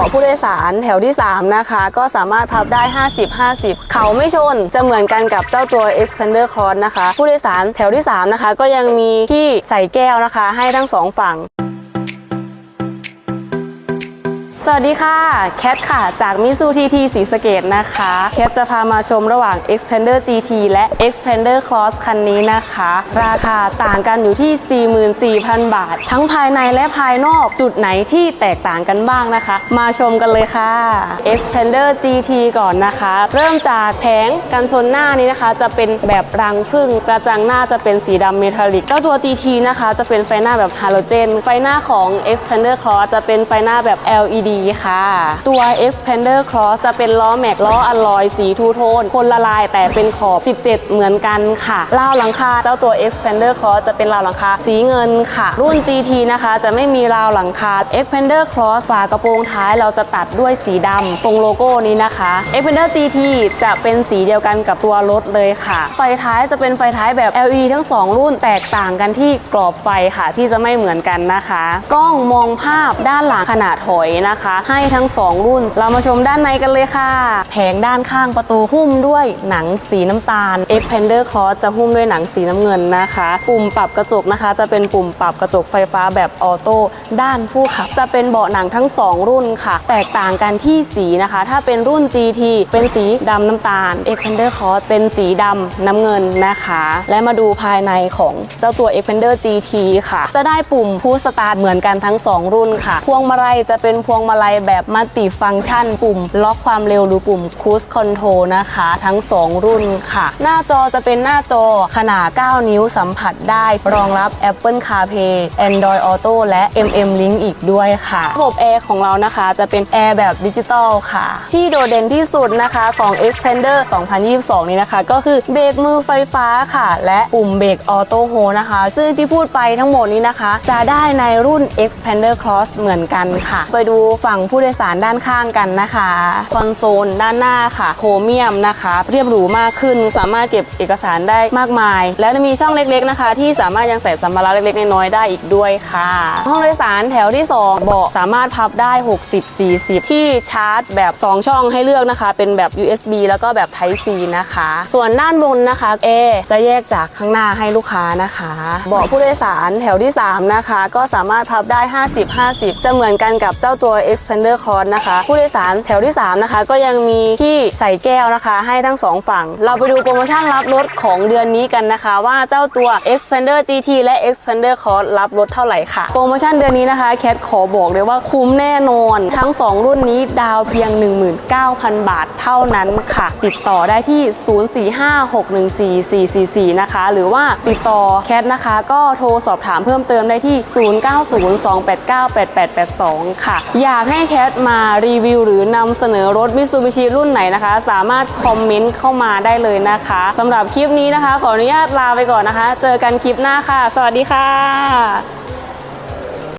าะผู้โดยสารแถวที่ 3 นะคะ ก็สามารถพับได้ 50 50 เขาไม่ชนจะเหมือนกันกับเจ้าตัว Expander Cross นะคะ ผู้โดยสารแถวที่ 3 นะคะ ก็ยังมีที่ใส่แก้วนะคะ ให้ทั้งสองฝั่ง สวัสดีค่ะ แคทค่ะ จากมิซูทีทีสีสะเกตนะคะ แคทจะพามาชมระหว่าง Expander GT และ Expander Cross คันนี้นะคะ ราคาต่างกันอยู่ที่ 44,000 บาท ทั้งภายในและภายนอกจุดไหนที่แตกต่างกันบ้างนะคะ มาชมกันเลยค่ะ Expander GT ก่อนนะคะ เริ่มจากแผงกันชนหน้านี้นะคะ จะเป็นแบบรังผึ้งกระจังหน้าจะเป็นสีดำเมทัลลิกเจ้าตัว GT นะคะ จะเป็นไฟหน้าแบบฮาโลเจนไฟหน้าของ Expander Cross จะเป็นไฟหน้าแบบ LED ค่ะ ตัว Expander Cross จะเป็นล้อแม็กล้ออลลอยสีทูโทน คนละลายแต่เป็นขอบ 17 เหมือนกันค่ะราวหลังคาเจ้าตัว Expander Cross จะเป็นราวหลังคาสีเงินค่ะ รุ่น GT นะคะ จะไม่มีราวหลังคา Expander Cross ฝากระโปรงท้ายเราจะตัดด้วยสีดำตรงโลโก้นี้นะคะ Expander GT จะเป็นสีเดียวกันกับตัวรถเลยค่ะ ไฟท้ายจะเป็นไฟท้ายแบบ LED ทั้ง 2 รุ่นแตกต่างกันที่กรอบไฟค่ะ ที่จะไม่เหมือนกันนะคะ กล้องมองภาพด้านหลังขนาดถอยนะคะให้ทั้ง 2 รุ่น เรามาชมด้านในกันเลยค่ะ แผงด้านข้างประตูหุ้มด้วยหนังสีน้ำตาล Expander Cross จะหุ้มด้วยหนังสีน้ำเงินนะคะ ปุ่มปรับกระจกนะคะ จะเป็นปุ่มปรับกระจกไฟฟ้าแบบออโต้ด้านผู้ขับ จะเป็นเบาะหนังทั้ง 2 รุ่นค่ะ แตกต่างกันที่สีนะคะ ถ้าเป็นรุ่น GT เป็นสีดำน้ำตาล Expander Cross เป็นสีดำน้ำเงินนะคะ และมาดูภายในของเจ้าตัว Expander GT ค่ะ จะได้ปุ่มพูสตาร์ทเหมือนกันทั้ง 2 รุ่นค่ะ พวงมาลัยจะเป็นพวงมาลัยแบบมัลติฟังก์ชัน ปุ่ม ล็อกความเร็วหรือปุ่ม Cruise Control นะคะ ทั้ง 2 รุ่นค่ะ หน้าจอจะเป็นหน้าจอขนาด 9 นิ้วสัมผัสได้ รองรับ Apple CarPlay Android Auto และ MM Link อีกด้วยค่ะ ระบบแอร์ของเรานะคะจะเป็นแอร์แบบดิจิตอลค่ะ ที่โดดเด่นที่สุดนะคะของ Expander 2022 นี้นะคะ ก็คือเบรกมือไฟฟ้าค่ะ และปุ่มเบรกออโต้โฮนะคะ ซึ่งที่พูดไปทั้งหมดนี้นะคะ จะได้ในรุ่น Expander Cross เหมือนกันค่ะ ไปดูฝั่งผู้โดยสารด้านข้างกันนะคะคอนโซลด้านหน้าค่ะ โครเมียมนะคะ เรียบหรูมากขึ้นสามารถเก็บเอกสารได้มากมาย และจะมีช่องเล็กๆนะคะ ที่สามารถยังใส่สัมภาระเล็กๆน้อยๆได้อีกด้วยค่ะ ห้องโดยสารแถวที่ 2 เบาะสามารถพับได้ 60-40 ที่ชาร์จแบบ 2 ช่องให้เลือกนะคะ เป็นแบบ USB แล้วก็แบบ Type C นะคะ ส่วนด้านบนนะคะเอจะแยกจากข้างหน้าให้ลูกค้านะคะเบาะผู้โดยสารแถวที่ 3 นะคะ ก็สามารถพับได้ 50-50 จะเหมือนกันกับเจ้าตัว Expander Cross นะคะ ผู้โดยสารแถวที่ 3 นะคะ ก็ยังมีที่ใส่แก้วนะคะ ให้ทั้ง 2 ฝั่ง เราไปดูโปรโมชั่นรับรถของเดือนนี้กันนะคะ ว่าเจ้าตัว Expander GT และ Expander Cross รับรถเท่าไหร่ค่ะ โปรโมชั่นเดือนนี้นะคะแคทขอบอกเลยว่าคุ้มแน่นอน ทั้ง 2 รุ่นนี้ดาวเพียง 19,000 บาทเท่านั้นค่ะ ติดต่อได้ที่ 0456144444นะคะ หรือว่าติดต่อแคทนะคะ ก็โทรสอบถามเพิ่มเติมได้ที่ 0902898882 ค่ะอยาากให้แคทมารีวิวหรือนำเสนอรถ Mitsubishi รุ่นไหนนะคะ สามารถคอมเมนต์เข้ามาได้เลยนะคะสำหรับคลิปนี้นะคะ ขออนุญาตลาไปก่อนนะคะ เจอกันคลิปหน้าค่ะ สวัสดีค่ะ